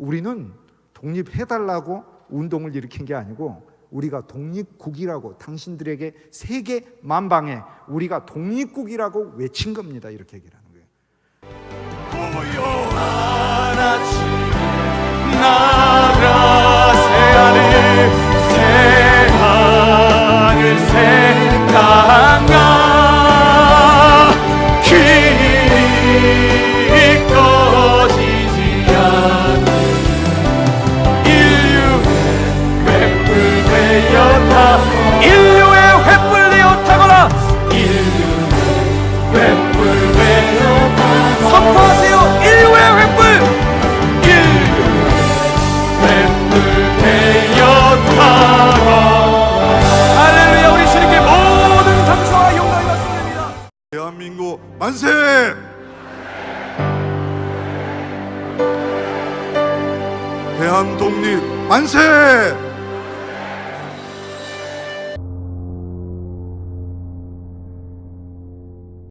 우리는 독립해달라고 운동을 일으킨 게 아니고 우리가 독립국이라고 당신들에게 세계 만방에 우리가 독립국이라고 외친 겁니다. 이렇게 얘기를 하는 거예요. 나 타 인류의 횃불 타거라 인류의 횃불 타 선포하세요 인류의 횃불 인류의 횃불 타라 할렐루야 우리 주님께 모든 감사와 영광이 받습니다 대한민국 만세! 대한 독립 만세!